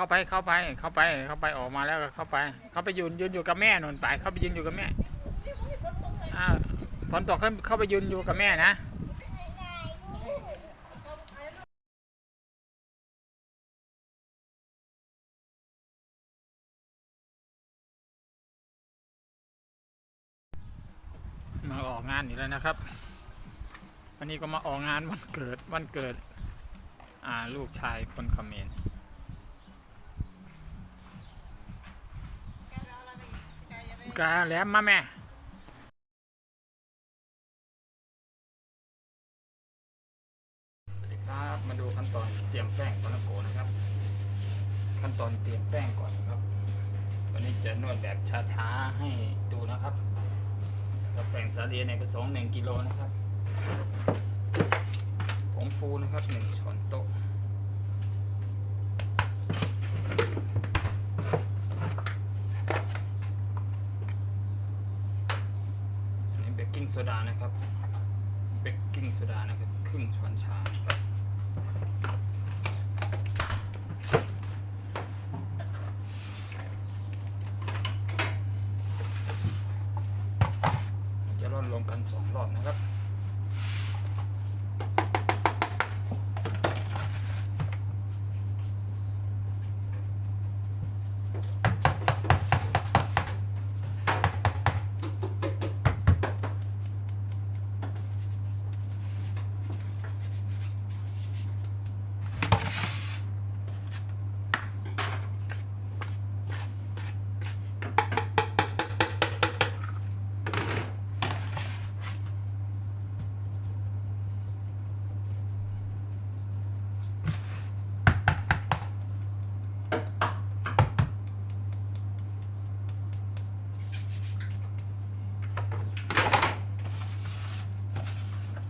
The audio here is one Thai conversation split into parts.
เข้าไปเข้าไปเข้าไปเข้าไปออกมาแล้วก็เข้าไป เข้าไปยืนยืนอยู่กับแม่นนไป เข้าไปยืนอยู่กับแม่อ่าฝนตกเข้าเข้าไปยืนอยู่กับแม่นะมาออกงานอีกแล้วนะครับ วันนี้ก็มาออกงานวันเกิดวันเกิด อ่าลูกชายคนเขมร กาแหลมมาแม่สวัสดีครับ มาดูขั้นตอนเตรียมแป้งปานาโกนะครับ ขั้นตอนเตรียมแป้งก่อนนะครับ วันนี้จะนวดแบบช้าๆให้ดูนะครับกับแป้งสาลีในกระสงหนึ่งกิโลนะครับ ผงฟูนะครับหนึ่งช้อนโต๊ะ อันนี้เบกกิ้ง โซดานะครับเบกกิ้งโซดานะครับครึ่งช้อนชาครับ จะร่อนรวมกันสองรอบนะครับ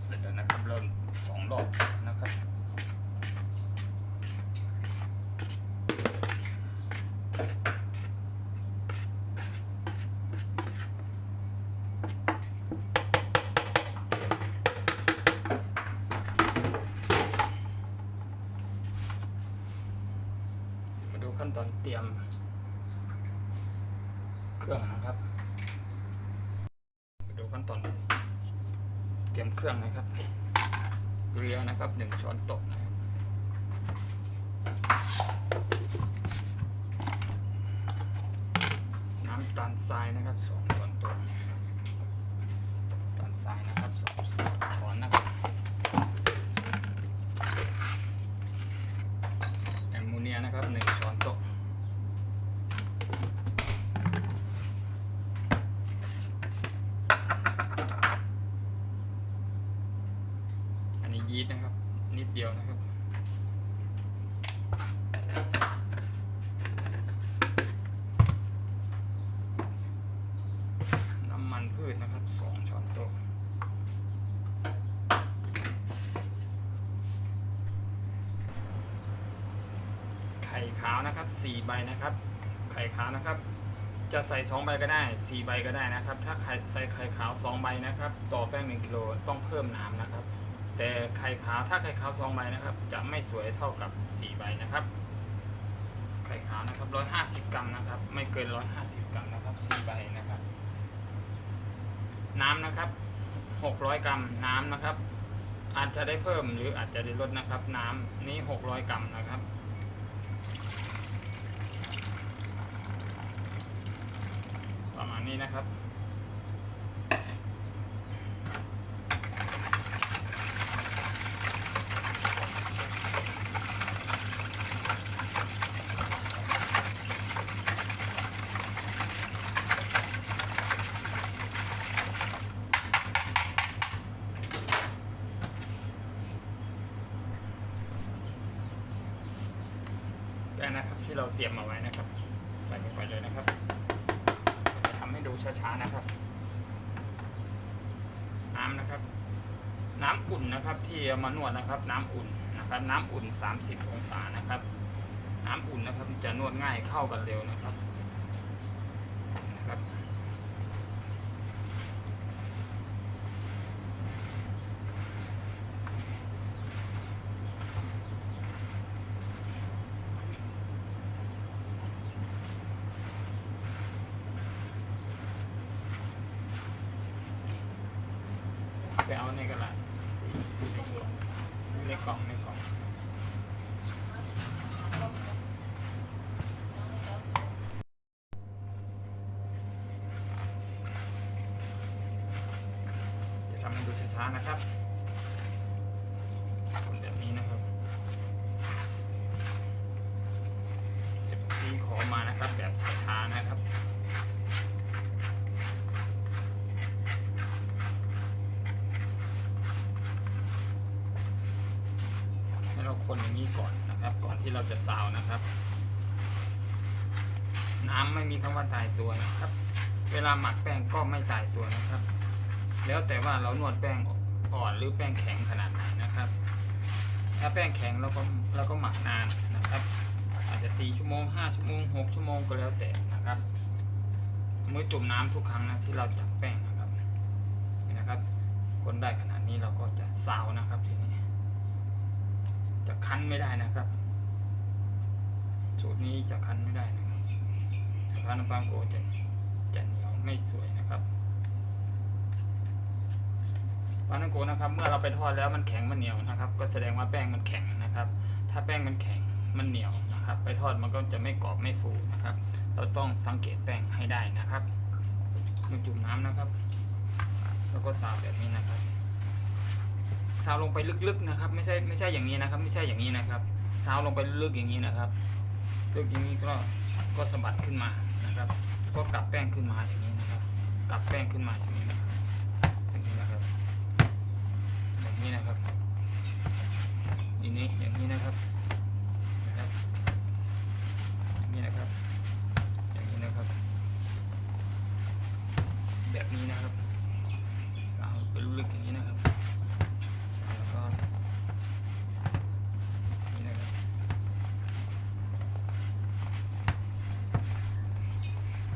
เสร็จแล้วนะครับ เริ่มสองรอบนะครับ มาดูขั้นตอนเตรียม เครื่องนะครับ มาดูขั้น ตอนเตรียมเครื่องนะครับ เกลือนะครับหนึ่งช้อนโต๊ะนะ 4ใบนะครับ ไข่ขาวนะครับ จะใส่ 2 ใบก็ได้ 4 ใบก็ได้นะครับ ถ้าไข่ใส่ไข่ขาว 2 ใบนะครับ ต่อแป้ง1กิโลต้องเพิ่มน้ำนะครับ แต่ไข่ขาวถ้าไข่ขาว2ใบนะครับ จะไม่สวยเท่ากับ 4 ใบนะครับ ไข่ขาวนะครับ 150 กรัมนะครับ ไม่เกิน 150 กรัมนะครับ 4 ใบนะครับ น้ำนะครับ 600 กรัมน้ำนะครับอาจจะได้เพิ่มหรืออาจจะได้ลดนะครับ น้ำนี้ 600 กรัมนะครับ นี้นะครับ แป้งนะครับที่เราเตรียมมาไว้นะครับ ใส่ลงไปเลยนะครับจะทำให้ดูช้าๆนะครับ น้ำนะครับ น้ำอุ่นนะครับ ที่เอามา นะครับ น้ำอุ่นนะครับ น้ำอุ่น 30 องศานะครับ น้ำอุ่นนะครับจะนวดง่ายเข้ากันเร็วนะครับ ไปเอาในกระดาษในกล่องในกล่อง จะทำให้ดูช้าๆนะครับคนแบบนี้นะครับที่ขอมานะครับ แบบช้าๆนะครับ ให้เรา คนอย่างนี้ก่อนนะครับ ก่อนที่เราจะซาวนะครับ น้ำไม่มีคำว่าตายตัวนะครับ เวลาหมักแป้งก็ไม่ตายตัวนะครับ แล้วแต่ว่าเรานวดแป้งอ่อนหรือแป้งแข็งขนาดไหนนะครับ ถ้าแป้งแข็งเราก็เราก็หมักนานนะครับ อาจจะ 4 ชั่วโมง 5 ชั่วโมง 6 ชั่วโมงก็แล้วแต่นะครับเมื่อจุ่มน้ำทุกครั้งนะที่เราจับแป้งนะครับนี่นะครับ คนได้ขนาดนี้เราก็จะซาวนะครับที คั้นไม่ได้นะครับ สูตรนี้จะคั้นไม่ได้นะครับถ้าน้ำปลาโกจะจะเหนียวไม่สวยนะครับปลาท่องโกนะครับเมื่อเราไปทอดแล้วมันแข็งมันเหนียวนะครับ ก็แสดงว่าแป้งมันแข็งนะครับ ถ้าแป้งมันแข็งมันเหนียวนะครับ ไปทอดมันก็จะไม่กรอบไม่ฟูนะครับ เราต้องสังเกตแป้งให้ได้นะครับมาจุ่มน้ำนะครับ แล้วก็ซาวแบบนี้นะครับ ซาวลงไปลึกๆนะครับ ไม่ใช่ไม่ใช่อย่างนี้นะครับ ไม่ใช่อย่างนี้นะครับซาวลงไปลึกอย่างนี้นะครับลึกอย่างนี้ก็ก็สะบัดขึ้นมานะครับ ก็กลับแป้งขึ้นมาอย่างนี้นะครับ กลับแป้งขึ้นมาอย่างนี้นะครับอย่างนี้นะครับอย่างนี้นะครับอย่างนี้อย่างนี้นะครับนะครับ อย่างนี้นะครับ อย่างนี้นะครับ แบบนี้นะครับสาวไปลึกๆอย่างนี้นะครับสาวแล้วก็นี่นะครับ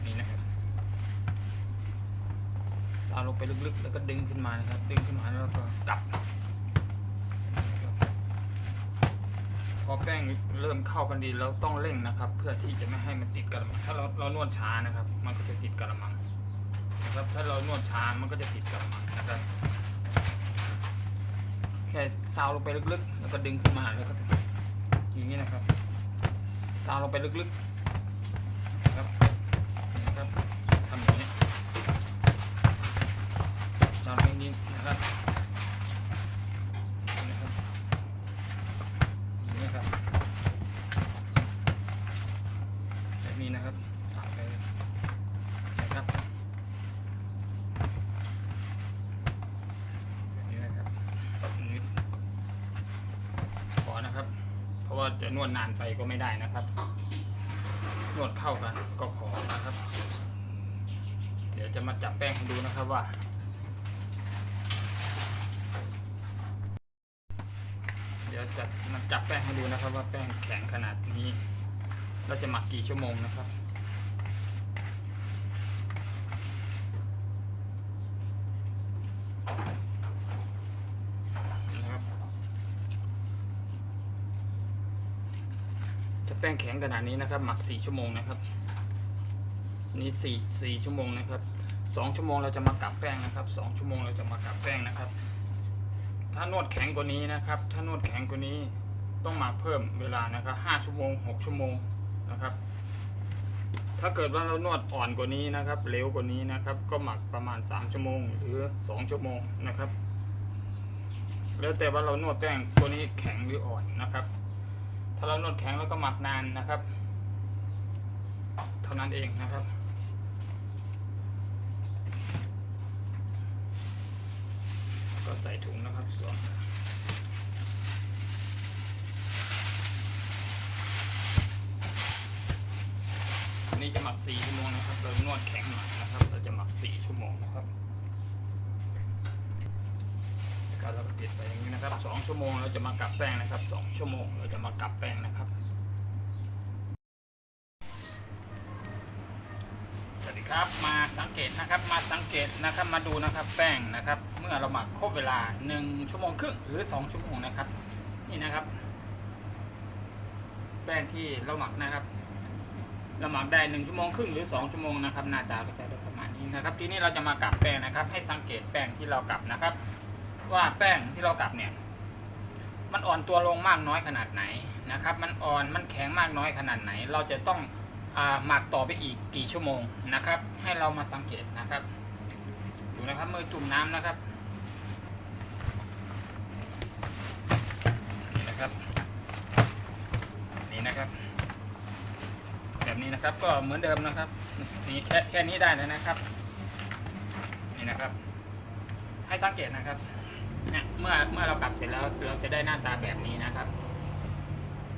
นี่นะครับสาวลง ไปลึกๆ แล้วก็ดึงขึ้นมานะครับ ดึงขึ้นมาแล้วก็กลับ พอแป้งเริ่มเข้ากันดีเราต้องเร่งนะครับ เพื่อที่จะไม่ให้มันติดกระมัง ถ้าเราเรานวดช้านะครับ มันก็จะติดกระมังนะครับ ถ้าเรานวดช้ามันก็จะติดกระมังนะครับแค่ซาวลงไปลึกๆ แล้วก็ดึงขึ้นมาแล้วก็อย่างนี้นะครับซาวลงไปลึกๆนะครับนะครับทำอย่างนี้ซาวลงไปอย่างนี้นะครับนี่นะครับ อย่างนี้ครับแบบนี้นะครับสามไปนะครับแบบนี้นะครับแบบนี้พอนะครับ เพราะว่า จะนวดนานไปก็ไม่ได้นะครับ นวดเข้ากันก็พอนะครับ เดี๋ยวจะมาจับแป้งให้ดูนะครับว่าเดี๋ยวจะมาจับแป้งให้ดูนะครับว่าแป้งแข็งขนาดนี้ เราจะหมักกี่ชั่วโมงนะครับนะครับ ถ้าแป้งแข็งขนาดนี้นะครับ หมักสี่ชั่วโมงนะครับ นี่สี่สี่ชั่วโมงนะครับสองชั่วโมงเราจะมากลับแป้งนะครับสองชั่วโมงเราจะมากลับแป้งนะครับ ถ้านวดแข็งกว่านี้นะครับ ถ้านวดแข็งกว่านี้ต้องมาเพิ่มเวลานะครับห้าชั่วโมงหกชั่วโมงนะครับ ถ้าเกิดว่าเรานวดอ่อนกว่านี้นะครับเร็วกว่านี้นะครับ ก็หมักประมาณ3ชั่วโมง หรือ2ชั่วโมงนะครับ แล้วแต่ว่าเรานวดแป้งตัวนี้แข็งหรืออ่อนนะครับ ถ้าเรานวดแข็งแล้วก็หมักนานนะครับ เท่านั้นเองนะครับก็ใส่ถุงนะครับสวมอันนี้จะหมัก4ชั่วโมงนะครับเรานวดแข็งหน่อยนะครับ เราจะหมัก4ชั่วโมงนะครับ เราก็ติดไปอย่างนี้นะครับ2ชั่วโมงเราจะมากลับแป้งนะครับ2ชั่วโมงเราจะมากลับแป้งนะครับ สวัสดีครับมาสังเกตนะครับมาสังเกตนะครับมาดูนะครับแป้งนะครับ เมื่อเราหมักครบเวลา1ชั่วโมงครึ่งหรือ 2 ชั่วโมงนะครับ นี่นะครับ แป้งที่เราหมักนะครับเราหมักได้1ชั่วโมงครึ่งหรือ 2 ชั่วโมงนะครับหน้าตาก็จะได้ประมาณนี้นะครับ ทีนี้เราจะมากลับแป้งนะครับ ให้สังเกตแป้งที่เรากลับนะครับ ว่าแป้งที่เรากลับเนี่ย มันอ่อนตัวลงมากน้อยขนาดไหนนะครับ มันอ่อนมันแข็งมากน้อยขนาดไหน เราจะต้องหมักต่อไปอีกกี่ชั่วโมงนะครับ ให้เรามาสังเกตนะครับดูนะครับมือจุ่มน้ำนะครับนี่นะครับ นี่นะครับ แบบนี้นะครับก็เหมือนเดิมนะครับนี่แค่แค่นี้ได้แล้วนะครับ นี่นะครับ ให้สังเกตนะครับ เนี่ยเมื่อเมื่อเรากลับเสร็จแล้วเราจะได้หน้าตาแบบนี้นะครับ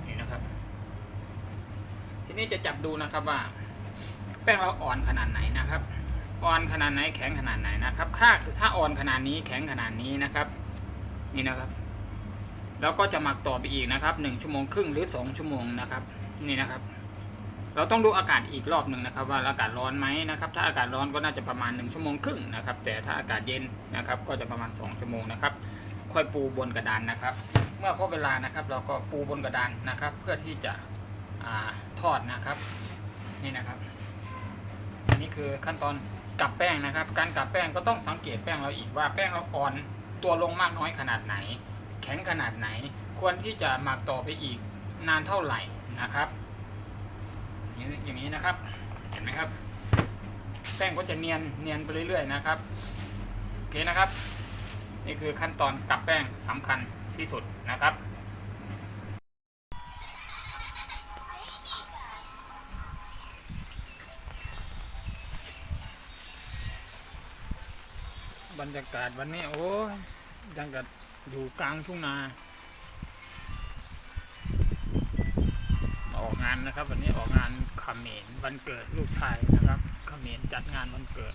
นี่นะครับ ทีนี้จะจับดูนะครับว่า แป้งเราอ่อนขนาดไหนนะครับ อ่อนขนาดไหนแข็งขนาดไหนนะครับถ้าถ้าอ่อนขนาดนี้แข็งขนาดนี้นะครับ นี่นะครับ แล้วก็จะหมักต่อไปอีกนะครับหนึ่งชั่วโมงครึ่งหรือสองชั่วโมงนะครับ นี่นะครับ เราต้องดูอากาศอีกรอบหนึ่งนะครับ ว่าอากาศร้อนไหมนะครับ ถ้าอากาศร้อนก็น่าจะประมาณ 1 ชั่วโมงครึ่งนะครับ แต่ถ้าอากาศเย็นนะครับก็จะประมาณ 2 ชั่วโมงนะครับ ค่อยปูบนกระดานนะครับ เมื่อครบเวลานะครับ เราก็ปูบนกระดานนะครับ เพื่อที่จะอทอดนะครับนี่นะครับอันนี้คือขั้นตอนกลับแป้งนะครับ การกลับแป้งก็ต้องสังเกตแป้งเราอีกว่าแป้งเราอ่อนตัวลงมากน้อยขนาดไหน แข็งขนาดไหน ควรที่จะหมักต่อไปอีกนานเท่าไหร่นะครับ อย่างนี้อย่างนี้นะครับ เห็นไหมครับ แป้งก็จะเนียนเนียนไปเรื่อยๆนะครับโอเคนะครับ นี่คือขั้นตอนกลับแป้งสำคัญที่สุดนะครับบรรยากาศวันนี้โอ้ยยังกับอยู่กลางทุ่งนาออกงานนะครับ วันนี้ออกงาน ขมรวันเกิดลูกชายนะครับเขมรจัดงานวันเกิด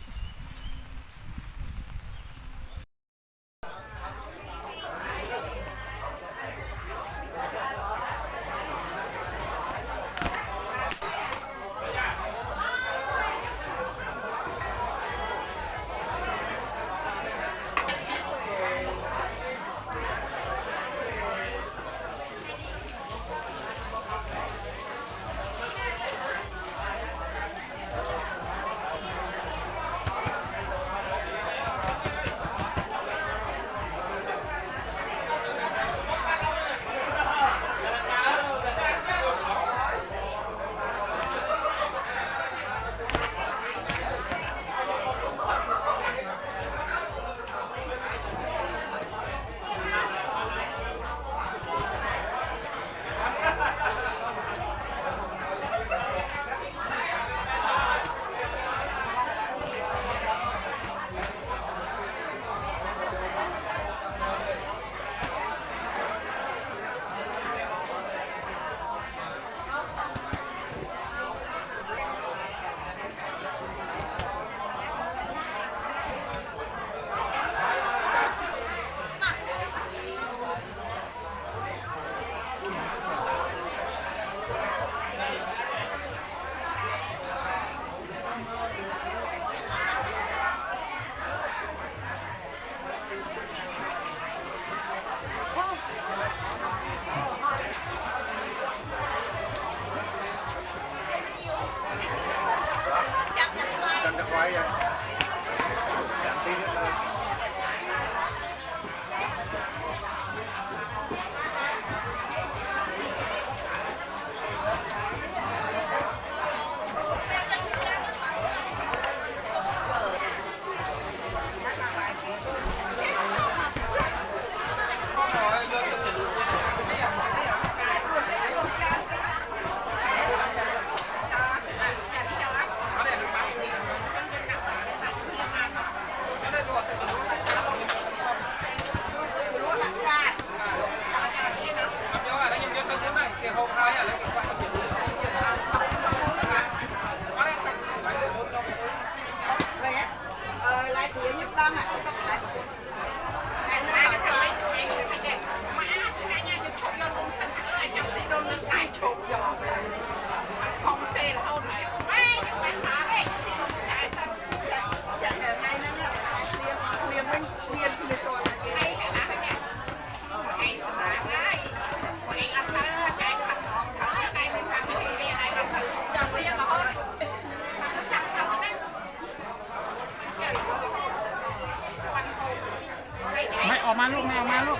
ลูกไม่ออกมาลูก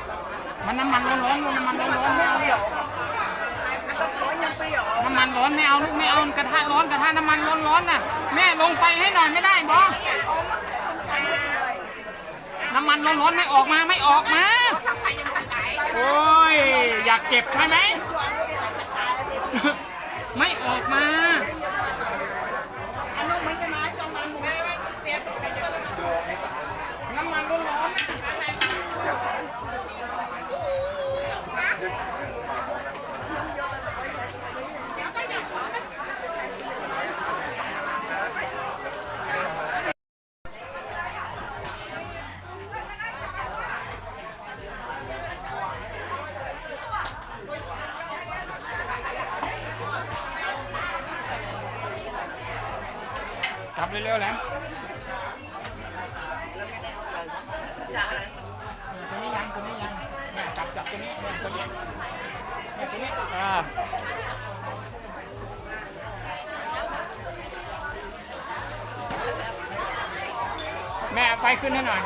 มันน้ำมันร้อนๆลูกน้ำมันร้อนๆไม่เอาลูกอันตะโกยังไปหรอน้ำมันร้อนไม่เอาลูกไม่เอากระทะร้อนกระทะน้ำมันร้อนๆน่ะแม่ลงไฟให้หน่อยไม่ได้บอน้ำมันร้อนๆไม่ออกมาไม่ออกมาโอ้ยอยากเจ็บใช่ไหมไม่ออกมา เร็วๆแล้วตัวนี้ยังตัวนี้ยังแม่จับจับตัวนี้แม่ตัวนี้แม่ตัวนี้อ่าแม่ไฟขึ้นให้หน่อย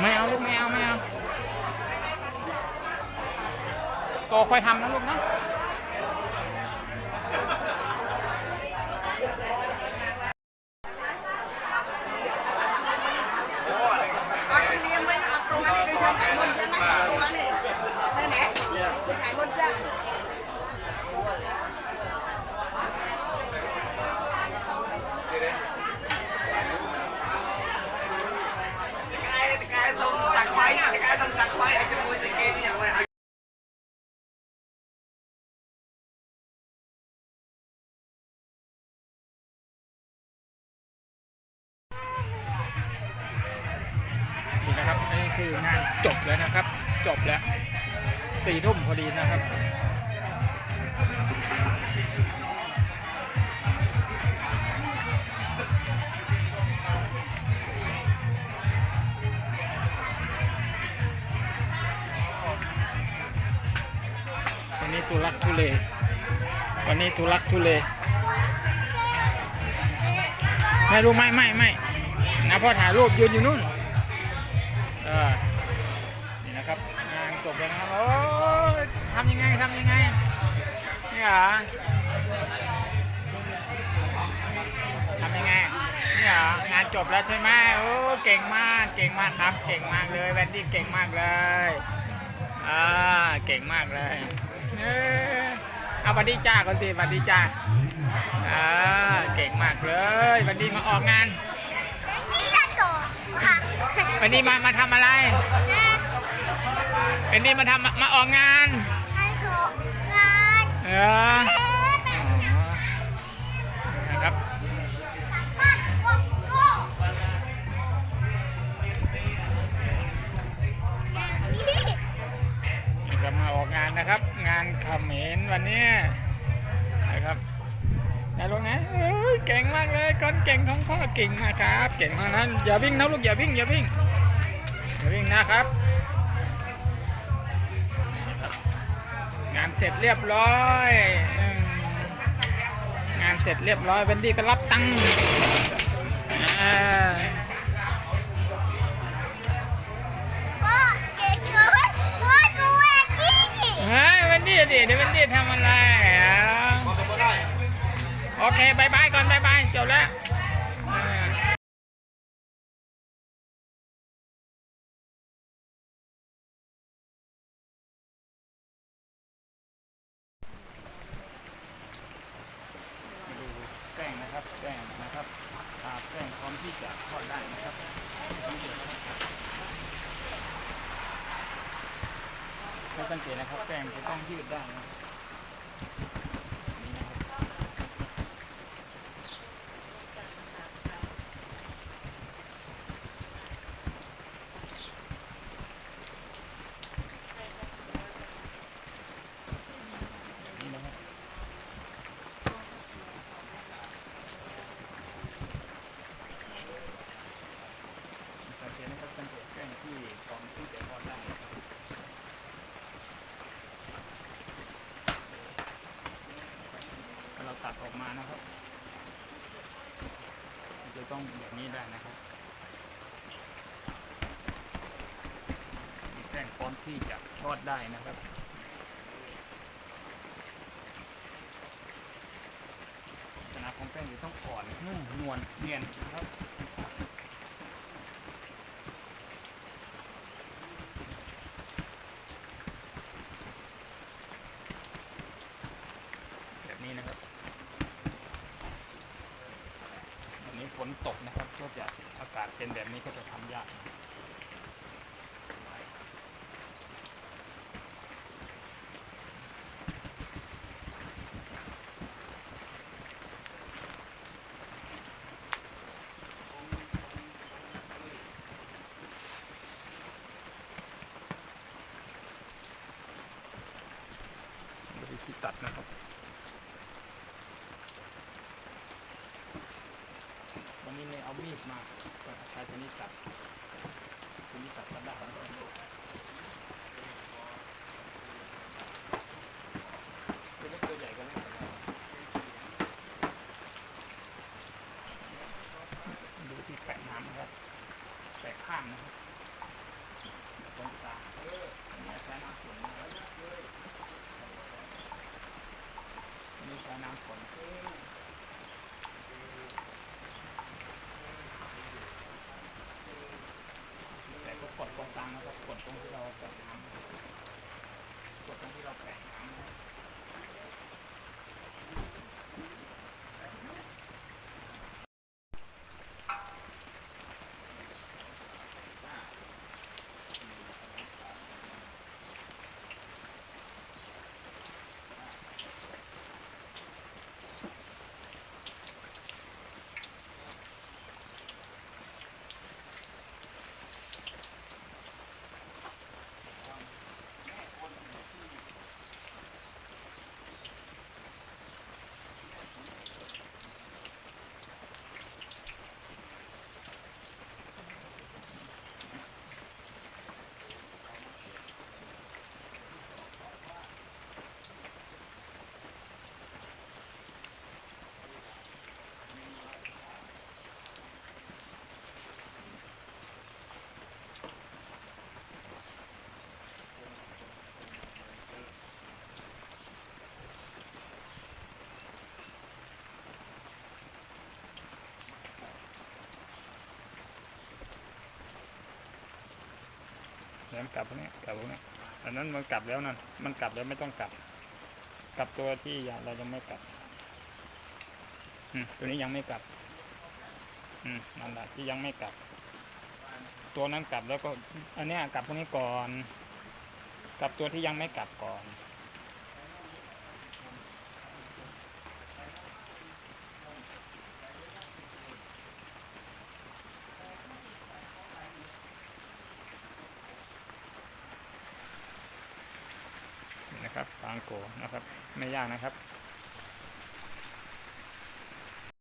ไม่เอาลูกไม่เอาไม่เอาโตค่อยทำนะลูกนะ คืองานจบแล้วนะครับ จบแล้วสี่ทุ่มพอดีนะครับวันนี้ทุลักทุเล วันนี้ทุลักทุเล ไม่รู้ไม่ไม่ไม่นะพ่อถ่ายรูปยืนอยู่นู่น นี่นะครับงานจบแล้วนะครับโอ้ทำยังไงทำยังไงนี่เหรอทำยังไงนี่เหรองานจบแล้วใช่ไหมโอ้เก่งมากเก่งมากครับเก่งมากเลยแวนดี้เก่งมากเลยอ่าเก่งมากเลยเออเอาบัดดี้จ้าก่อนสิบัดดี้จ้าอ่าเก่งมากเลยบัดดี้มาออกงาน วันนี้มามาทำอะไรเอ็นดี้มาทำมาออกงานให้ถูกงานเอออ๋อนะครับบ้านโกโก้นี่ก็มาออกงานนะครับ งานเขมรวันนี้นะครับนายลงนะ เอ้ยเก่งมากเลยคนเก่งของพ่อเก่งมากครับ เก่งมากนะอย่าวิ่งนะลูกอย่าวิ่งอย่าวิ่งอย่าวิ่งนะครับนี่ครับงานเสร็จเรียบร้อยอืมงานเสร็จเรียบร้อยเวนดี้ก็รับตังค์อ่าก็เก๋เกินร้อยกูแอกกี้เฮ้ยเวนดี้ดิเดี๋ยวเวนดี้ทำอะไรอะ โอเคบายบายก่อนบายบายจบแล้วอ่าดูแป้งนะครับแป้งนะครับอ่าแป้งพร้อมที่จะทอดได้นะครับถ้าสังเกตนะครับแป้งจะต้องยืดได้นะนี่นะครับนี่นะครับสังเกตนะครับสังเกตแป้งที่พร้อมที่จะทอดได้นะครับ เราตัดออกมานะครับมันจะต้องแบบ นี้ได้นะครับมีแป้งพร้อมที่จะทอดได้นะครับลักษณะของแป้งจะต้องอ่อนนุ่มนวลเนียนนะครับแบบนี้นะครับ วันนี้ฝนตกนะครับ ก็จะอากาศเป็นแบบนี้ก็จะทำยาก ดูวิธีตัดนะครับ วันนี้เนี่ยเอากใช้ตัวนี้ตัดตัวนี้ตัดกระดาษตัวเล็กตัวใหญ่ก็ไม่เป็นไรดูที่แปะน้ำนะครับ แปะข้างนะครับตรงกลางอันนี้ใช้น้ำฝนนะครับอันนี้ใช้น้ำฝน แต่ก็กดตรงกลางนะครับกดตรงที่เราแปะน้ำนะครับกดตรงที่เราแปะน้ำนะครับแล้ว มกลับพวกนี้กลับพวกนี้อันนั้นมันกลับแล้วนั่นมันกลับแล้วไม่ต้องกลับ กลับตัวที่อย่าเราจะไม่กลับอืมตัวนี้ยังไม่กลับ อืมนั่นแหละที่ยังไม่กลับ ตัวนั้นกลับแล้วก็ อันนี้กลับพวกนี้ก่อน กลับตัวที่ยังไม่กลับก่อน นี่นะครับปาง โกนะครับ ไม่ยากนะครับ